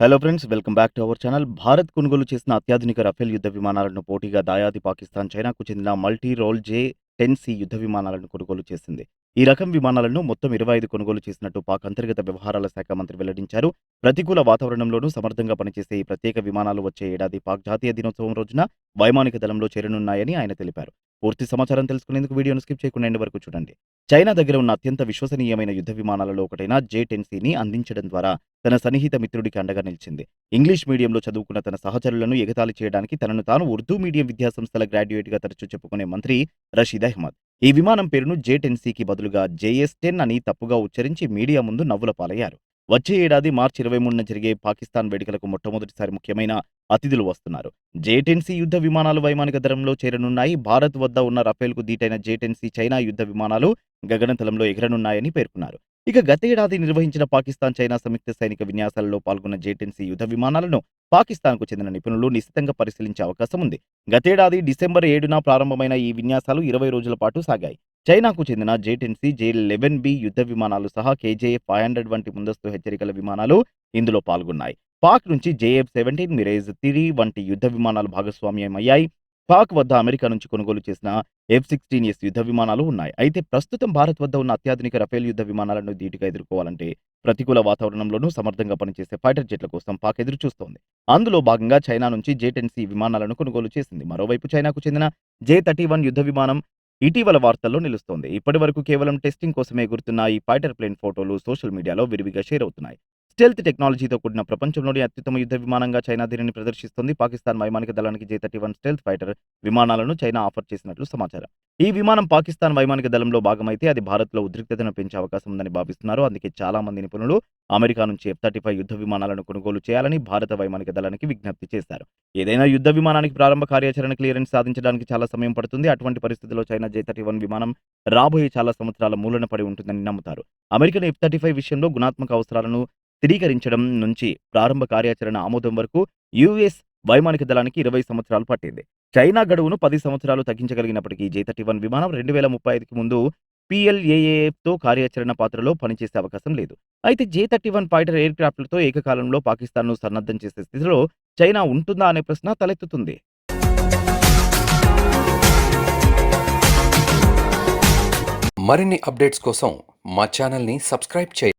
Hello friends welcome back to our channel Bharat కొనుగోలు చేసిన అత్యాధునిక రఫేల్ యుద్ధ విమానాలను పోటీగా దాయాది పాకిస్తాన్ చైనాకు చెందిన multi role J ten C యుద్ధ విమానాలను కొనుగోలు చేసింది. ఈ రకం విమానాలను మొత్తం ఇరవై ఐదు కొనుగోలు చేసినట్టు పాక్ అంతర్గత వ్యవహారాల శాఖ మంత్రి వెల్లడించారు. ప్రతికూల వాతావరణంలోనూ సమర్థంగా పనిచేసే ఈ ప్రత్యేక విమానాలు వచ్చే ఏడాది పాక్ జాతీయ దినోత్సవం రోజున వైమానిక దళంలో చేరనున్నాయని ఆయన తెలిపారు. పూర్తి సమాచారం తెలుసుకునేందుకు వీడియోను స్కిప్ చేయకుండా ఎండ్ వరకు చూడండి. చైనా దగ్గర ఉన్న అత్యంత విశ్వసనీయమైన యుద్ధ విమానాలలో ఒకటైన జే టెన్సీని అందించడం ద్వారా తన సన్నిహిత మిత్రుడికి అండగా నిలిచింది. ఇంగ్లీష్ మీడియంలో చదువుకున్న తన సహచరులను ఎగతాళి చేయడానికి తనను తాను ఉర్దూ మీడియం విద్యాసంస్థల గ్రాడ్యుయేట్గా తరచూ చెప్పుకునే మంత్రి రషీద్ అహ్మద్. ఈ విమానం పేరును జే టెన్సీకి బదులుగా జేఎస్ టెన్ అని తప్పుగా ఉచ్చరించి మీడియా ముందు నవ్వుల పాలయ్యారు. వచ్చే ఏడాది మార్చి ఇరవై మూడున జరిగే పాకిస్తాన్ వేడుకలకు మొట్టమొదటిసారి ముఖ్యమైన అతిథులు వస్తున్నారు. జేటెన్సీ యుద్ధ విమానాలు వైమానిక దరంలో చేరనున్నాయి. భారత్ వద్ద ఉన్న రఫేల్కు దీటైన జేటెన్సీ చైనా యుద్ధ విమానాలు గగనతలంలో ఎగరనున్నాయని పేర్కొన్నారు. ఇక గతేడాది నిర్వహించిన పాకిస్తాన్ చైనా సంయుక్త సైనిక విన్యాసాలలో పాల్గొన్న జేటెన్సీ యుద్ధ విమానాలను పాకిస్తాన్కు చెందిన నిపుణులు నిశితంగా పరిశీలించే అవకాశం ఉంది. గతేడాది డిసెంబర్ ఏడున ప్రారంభమైన ఈ విన్యాసాలు ఇరవై రోజుల పాటు సాగాయి. చైనాకు చెందిన జేటెన్సీ జే లెవెన్ బి యుద్ధ విమానాలు సహా కేజేఎఫ్ ఫైవ్ హండ్రెడ్ వంటి ముందస్తు హెచ్చరికల విమానాలు ఇందులో పాల్గొన్నాయి. పాక్ నుంచి జేఎఫ్ సెవెంటీన్ మిరేజ్ త్రీ వంటి యుద్ధ విమానాలు భాగస్వామ్యమయ్యాయి. పాక్ వద్ద అమెరికా నుంచి కొనుగోలు చేసిన ఎఫ్ సిక్స్టీన్ ఎస్ యుద్ధ విమానాలు ఉన్నాయి. అయితే ప్రస్తుతం భారత్ వద్ద ఉన్న అత్యాధునిక రఫేల్ యుద్ధ విమానాలను ధీటుగా ఎదుర్కోవాలంటే ప్రతికూల వాతావరణంలోనూ సమర్థంగా పనిచేసే ఫైటర్ జెట్ల కోసం పాక్ ఎదురు చూస్తోంది. అందులో భాగంగా చైనా నుంచి జే టెన్ సి విమానాలను కొనుగోలు చేసింది. మరోవైపు చైనాకు చెందిన జే థర్టీ వన్ యుద్ధ విమానం ఇటీవల వార్తల్లో నిలుస్తోంది. ఇప్పటి వరకు కేవలం టెస్టింగ్ కోసమే గుర్తున్న ఈ ఫైటర్ ప్లేన్ ఫోటోలు సోషల్ మీడియాలో విరివిగా షేర్ అవుతున్నాయి. స్టెల్త్ టెక్నాలజీతో కూడిన ప్రపంచంలోని అత్యుత్తమ యుద్ధ విమానంగా చైనా దీనిని ప్రదర్శిస్తుంది. పాకిస్తాన్ వైమానిక దళానికి J thirty one stealth fighter విమానాలను చైనా ఆఫర్ చేసినట్లు సమాచారం. ఈ విమానం పాకిస్తాన్ వైమానిక దళంలో భాగమైతే అది భారత్లో ఉద్రిక్తతను పెంచే అవకాశం ఉందని భావిస్తున్నారు. అందుకే చాలా మంది నిపుణులు అమెరికా నుంచి ఎఫ్ థర్టీ ఫైవ్ యుద్ధ విమానాలను కొనుగోలు చేయాలని భారత వైమానిక దళానికి విజ్ఞప్తి చేశారు. ఏదైనా యుద్ధ విమానానికి ప్రారంభ కార్యాచరణ క్లియరెన్స్ సాధించడానికి చాలా సమయం పడుతుంది. అటువంటి పరిస్థితుల్లో చైనా జే థర్టీ వన్ విమానం రాబోయే చాలా సంవత్సరాల మూలన పడి ఉంటుందని నమ్ముతారు. అమెరికన్ ఎఫ్ థర్టీ ఫైవ్ విషయంలో గుణాత్మక అవసరాలను స్థిరీకరించడం నుంచి ప్రారంభ కార్యాచరణ ఆమోదం వరకు యుఎస్ వైమానిక దళానికి ఇరవై సంవత్సరాలు పట్టింది. చైనా గడువును పది సంవత్సరాలు తగ్గించగలిగినప్పటికీ జే థర్టీ వన్ విమానం రెండు వేల ముప్పై ఐదుకి ముందు పిఎల్ఏఏఎఫ్తో కార్యాచరణ పాత్రలో పనిచేసే అవకాశం లేదు. అయితే జే థర్టీ వన్ ఫైటర్ ఎయిర్ క్రాఫ్ట్లతో ఏకకాలంలో పాకిస్తాన్ను సన్నద్ధం చేసే స్థితిలో చైనా ఉంటుందా అనే ప్రశ్న తలెత్తుతుంది. మరిన్ని అప్డేట్స్ కోసం మా ఛానల్ని సబ్స్క్రైబ్ చేయండి